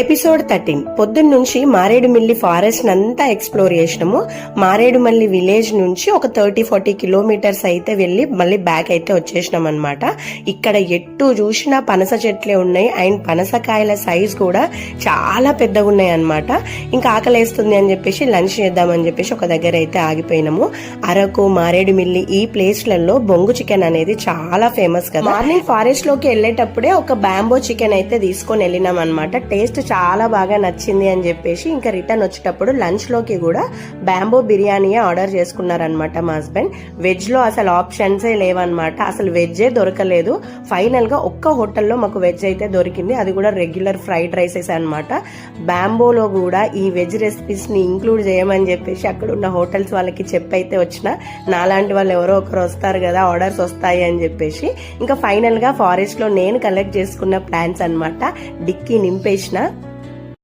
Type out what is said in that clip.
Episode thirteen. పొద్దున్న నుంచి Maredumilli forest అంతా ఎక్స్ప్లోర్ చేసినాము. మారేడుమల్లి విలేజ్ నుంచి ఒక థర్టీ ఫార్టీ కిలోమీటర్స్ అయితే వెళ్ళి మళ్ళీ బ్యాక్ అయితే వచ్చేసినాం అనమాట ఇక్కడ ఎట్టు చూసినా పనస చెట్లే ఉన్నాయి. అండ్ పనసకాయల సైజ్ కూడా చాలా పెద్దగా ఉన్నాయి అనమాట ఇంకా ఆకలేస్తుంది అని చెప్పేసి లంచ్ చేద్దామని చెప్పేసి ఒక దగ్గర అయితే ఆగిపోయినాము. అరకు మారేడుమిల్లి ఈ ప్లేస్లలో బొంగు చికెన్ అనేది చాలా ఫేమస్ కదా. మార్నింగ్ ఫారెస్ట్లోకి వెళ్ళేటప్పుడే ఒక బ్యాంబో చికెన్ అయితే తీసుకొని వెళ్ళినాం అనమాట టేస్ట్ చాలా బాగా నచ్చింది అని చెప్పేసి ఇంకా రిటర్న్ వచ్చేటప్పుడు లంచ్లోకి కూడా బ్యాంబో బిర్యానీ ఆర్డర్ చేసుకున్నారనమాట మా హస్బెండ్. వెజ్లో అసలు ఆప్షన్సే లేవన్నమాట. అసలు వెజ్జే దొరకలేదు. ఫైనల్గా ఒక్క హోటల్లో మాకు వెజ్ అయితే దొరికింది. అది కూడా రెగ్యులర్ ఫ్రైడ్ రైసెస్ అనమాట బ్యాంబోలో కూడా ఈ వెజ్ రెసిపీస్ని ఇంక్లూడ్ చేయమని చెప్పేసి అక్కడ ఉన్న హోటల్స్ వాళ్ళకి చెప్పైతే వచ్చిన నాలాంటి వాళ్ళు ఎవరో ఒకరు వస్తారు కదా ఆర్డర్స్ వస్తాయి అని చెప్పేసి ఇంకా ఫైనల్గా ఫారెస్ట్లో నేను కలెక్ట్ చేసుకున్న ప్లాన్స్ అన్నమాట. డిక్కీ నింపేసిన